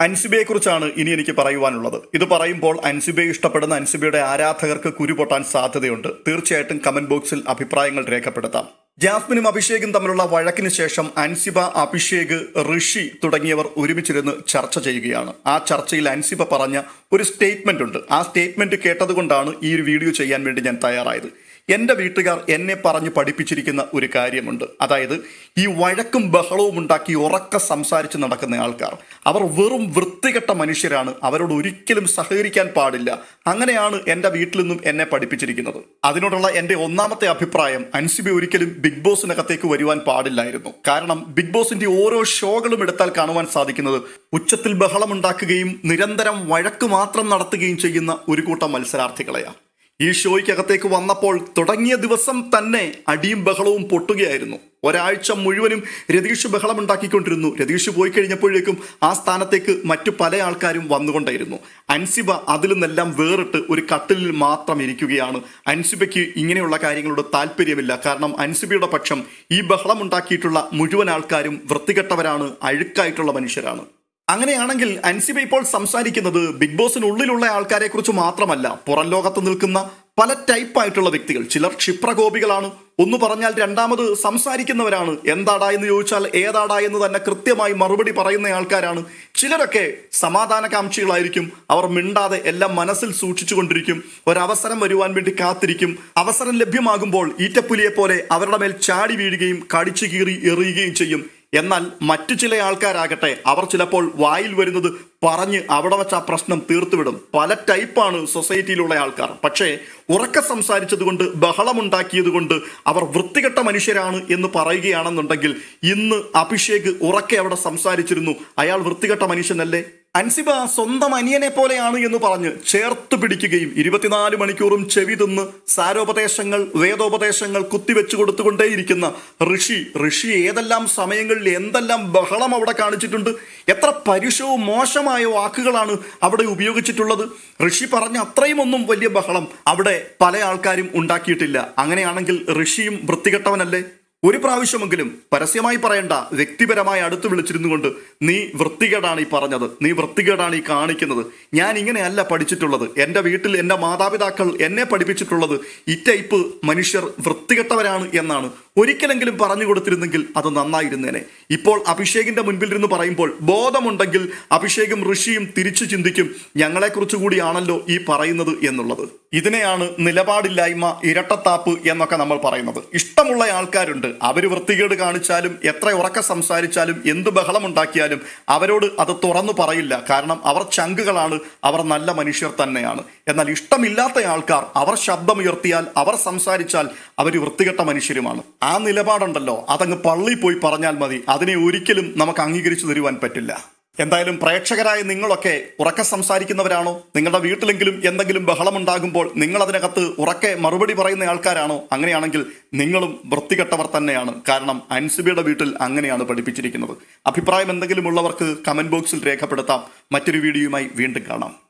അൻസിബയെ കുറിച്ചാണ് ഇനി എനിക്ക് പറയുവാനുള്ളത്. ഇത് പറയുമ്പോൾ അൻസിബയെ ഇഷ്ടപ്പെടുന്ന അൻസിബയുടെ ആരാധകർക്ക് കുരുപൊട്ടാൻ സാധ്യതയുണ്ട്. തീർച്ചയായിട്ടും കമന്റ് ബോക്സിൽ അഭിപ്രായങ്ങൾ രേഖപ്പെടുത്താം. ജാസ്മിനും അഭിഷേകും തമ്മിലുള്ള വഴക്കിന് ശേഷം അൻസിബ അഭിഷേക് ഋഷി തുടങ്ങിയവർ ഒരുമിച്ചിരുന്ന് ചർച്ച ചെയ്യുകയാണ്. ആ ചർച്ചയിൽ അൻസിബ പറഞ്ഞ ഒരു സ്റ്റേറ്റ്മെന്റ് ഉണ്ട്. ആ സ്റ്റേറ്റ്മെന്റ് കേട്ടതുകൊണ്ടാണ് ഈ ഒരു വീഡിയോ ചെയ്യാൻ വേണ്ടി ഞാൻ തയ്യാറായത്. എന്റെ വീട്ടുകാർ എന്നെ പറഞ്ഞ് പഠിപ്പിച്ചിരിക്കുന്ന ഒരു കാര്യമുണ്ട്. അതായത് ഈ വഴക്കും ബഹളവും ഉണ്ടാക്കി ഉറക്ക സംസാരിച്ച് നടക്കുന്ന ആൾക്കാർ. അവർ വെറും വൃത്തികെട്ട മനുഷ്യരാണ്. അവരോട് ഒരിക്കലും സഹകരിക്കാൻ പാടില്ല. അങ്ങനെയാണ് എന്റെ വീട്ടിൽ നിന്നും എന്നെ പഠിപ്പിച്ചിരിക്കുന്നത്. അതിനോടുള്ള എന്റെ ഒന്നാമത്തെ അഭിപ്രായം അൻസിബി ഒരിക്കലും ബിഗ് ബോസിനകത്തേക്ക് വരുവാൻ പാടില്ലായിരുന്നു. കാരണം ബിഗ് ബോസിന്റെ ഓരോ ഷോകളും എടുത്താൽ കാണുവാൻ സാധിക്കുന്നത് ഉച്ചത്തിൽ ബഹളമുണ്ടാക്കുകയും നിരന്തരം വഴക്ക് മാത്രം നടത്തുകയും ചെയ്യുന്ന ഒരു കൂട്ടം മത്സരാർത്ഥികളെയാണ്. ഈ ഷോയ്ക്കകത്തേക്ക് വന്നപ്പോൾ തുടങ്ങിയ ദിവസം തന്നെ അടിയും ബഹളവും പൊട്ടുകയായിരുന്നു. ഒരാഴ്ച മുഴുവനും രതീഷ് ബഹളമുണ്ടാക്കിക്കൊണ്ടിരുന്നു രതീഷ് പോയി കഴിഞ്ഞപ്പോഴേക്കും ആ സ്ഥാനത്തേക്ക് മറ്റു പല ആൾക്കാരും വന്നുകൊണ്ടായിരുന്നു. അൻസിബ അതിൽ നിന്നെല്ലാം വേറിട്ട് ഒരു കട്ടിലിൽ മാത്രം ഇരിക്കുകയാണ്. അൻസിബയ്ക്ക് ഇങ്ങനെയുള്ള കാര്യങ്ങളോട് താല്പര്യമില്ല. കാരണം അൻസിബയുടെ പക്ഷം ഈ ബഹളമുണ്ടാക്കിയിട്ടുള്ള മുഴുവൻ ആൾക്കാരും വൃത്തികെട്ടവരാണ് അഴുക്കായിട്ടുള്ള മനുഷ്യരാണ്. അങ്ങനെയാണെങ്കിൽ അൻസിബ ഇപ്പോൾ സംസാരിക്കുന്നത് ബിഗ് ബോസിനുള്ളിലുള്ള ആൾക്കാരെ കുറിച്ച് മാത്രമല്ല. പുറം ലോകത്ത് നിൽക്കുന്ന പല ടൈപ്പ് ആയിട്ടുള്ള വ്യക്തികൾ. ചിലർ ക്ഷിപ്രകോപികളാണ്. ഒന്ന് പറഞ്ഞാൽ രണ്ടാമത് സംസാരിക്കുന്നവരാണ്. എന്താടാ എന്ന് ചോദിച്ചാൽ ഏതാടാ എന്ന് തന്നെ കൃത്യമായി മറുപടി പറയുന്ന ആൾക്കാരാണ്. ചിലരൊക്കെ സമാധാനകാംക്ഷികളായിരിക്കും അവർ മിണ്ടാതെ എല്ലാം മനസ്സിൽ സൂക്ഷിച്ചുകൊണ്ടിരിക്കും ഒരവസരം വരുവാൻ വേണ്ടി കാത്തിരിക്കും. അവസരം ലഭ്യമാകുമ്പോൾ ഈറ്റപ്പുലിയെ പോലെ അവരുടെ മേൽ ചാടി വീഴുകയും കടിച്ചു കീറി എറിയുകയും ചെയ്യും. എന്നാൽ മറ്റു ചില ആൾക്കാരാകട്ടെ അവർ ചിലപ്പോൾ വായിൽ വരുന്നത് പറഞ്ഞ് അവിടെ വെച്ച് ആ പ്രശ്നം തീർത്തുവിടും. പല ടൈപ്പാണ് സൊസൈറ്റിയിലുള്ള ആൾക്കാർ. പക്ഷേ ഉറക്ക സംസാരിച്ചതുകൊണ്ട് ബഹളമുണ്ടാക്കിയതുകൊണ്ട് അവർ വൃത്തികെട്ട മനുഷ്യരാണ് എന്ന് പറയുകയാണെന്നുണ്ടെങ്കിൽ ഇന്ന് അഭിഷേക് ഉറക്കെ അവിടെ സംസാരിച്ചിരുന്നു. അയാൾ വൃത്തികെട്ട മനുഷ്യനല്ലേ? അൻസിബ സ്വന്തം അനിയനെ പോലെയാണ് എന്ന് പറഞ്ഞ് ചേർത്ത് പിടിക്കുകയും ഇരുപത്തിനാല് മണിക്കൂറും ചെവി തിന്ന് സാരോപദേശങ്ങൾ വേദോപദേശങ്ങൾ കുത്തിവെച്ചു കൊടുത്തുകൊണ്ടേയിരിക്കുന്ന ഋഷി. ഋഷി ഏതെല്ലാം സമയങ്ങളിൽ എന്തെല്ലാം ബഹളം അവിടെ കാണിച്ചിട്ടുണ്ട്? എത്ര പരുഷവും മോശമായ വാക്കുകളാണ് അവിടെ ഉപയോഗിച്ചിട്ടുള്ളത്? ഋഷി പറഞ്ഞ അത്രയും ഒന്നും വലിയ ബഹളം അവിടെ പല ആൾക്കാരും ഉണ്ടാക്കിയിട്ടില്ല. അങ്ങനെയാണെങ്കിൽ ഋഷിയും വൃത്തികെട്ടവനല്ലേ? ഒരു പ്രാവശ്യമെങ്കിലും പരസ്യമായി പറയണ്ട വ്യക്തിപരമായി അടുത്ത് വിളിച്ചിരുന്നു കൊണ്ട് നീ വൃത്തികേടാണ് ഈ പറഞ്ഞത്. നീ വൃത്തികേടാണ് ഈ കാണിക്കുന്നത്. ഞാൻ ഇങ്ങനെയല്ല പഠിച്ചിട്ടുള്ളത്. എന്റെ വീട്ടിൽ എന്റെ മാതാപിതാക്കൾ എന്നെ പഠിപ്പിച്ചിട്ടുള്ളത്. ഈ ടൈപ്പ് മനുഷ്യർ വൃത്തികെട്ടവരാണ് എന്നാണ് ഒരിക്കലെങ്കിലും പറഞ്ഞു കൊടുത്തിരുന്നെങ്കിൽ അത് നന്നായിരുന്നേനെ. ഇപ്പോൾ അഭിഷേകിന്റെ ഇരുന്ന് പറയുമ്പോൾ ബോധമുണ്ടെങ്കിൽ അഭിഷേകും ഋഷിയും തിരിച്ചു ചിന്തിക്കും ഞങ്ങളെക്കുറിച്ച് കൂടിയാണല്ലോ ഈ പറയുന്നത് എന്നുള്ളത്. ഇതിനെയാണ് നിലപാടില്ലായ്മ ഇരട്ടത്താപ്പ് എന്നൊക്കെ നമ്മൾ പറയുന്നത്. ഇഷ്ടമുള്ള ആൾക്കാരുണ്ട്. അവർ വൃത്തികേട് കാണിച്ചാലും എത്ര ഉറക്ക സംസാരിച്ചാലും എന്ത് ബഹളമുണ്ടാക്കിയാലും അവരോട് അത് തുറന്നു പറയില്ല. കാരണം അവർ ചങ്കുകളാണ് അവർ നല്ല മനുഷ്യർ തന്നെയാണ്. എന്നാൽ ഇഷ്ടമില്ലാത്ത ആൾക്കാർ അവർ ശബ്ദമുയർത്തിയാൽ അവർ സംസാരിച്ചാൽ അവർ വൃത്തികെട്ട മനുഷ്യരുമാണ്. ആ നിലപാടുണ്ടല്ലോ. അതങ്ങ് പള്ളി പോയി പറഞ്ഞാൽ മതി. അതിനെ ഒരിക്കലും നമുക്ക് അംഗീകരിച്ചു തരുവാൻ പറ്റില്ല. എന്തായാലും പ്രേക്ഷകരായ നിങ്ങളൊക്കെ ഉറക്കെ സംസാരിക്കുന്നവരാണോ? നിങ്ങളുടെ വീട്ടിലെങ്കിലും എന്തെങ്കിലും ബഹളമുണ്ടാകുമ്പോൾ നിങ്ങൾ അതിനകത്ത് ഉറക്കെ മറുപടി പറയുന്ന ആൾക്കാരാണോ? അങ്ങനെയാണെങ്കിൽ നിങ്ങളും വൃത്തികെട്ടവർ തന്നെയാണ്. കാരണം അൻസിബിയുടെ വീട്ടിൽ അങ്ങനെയാണ് പഠിപ്പിച്ചിരിക്കുന്നത്. അഭിപ്രായം എന്തെങ്കിലും ഉള്ളവർക്ക് കമന്റ് ബോക്സിൽ രേഖപ്പെടുത്താം. മറ്റൊരു വീഡിയോയുമായി വീണ്ടും കാണാം.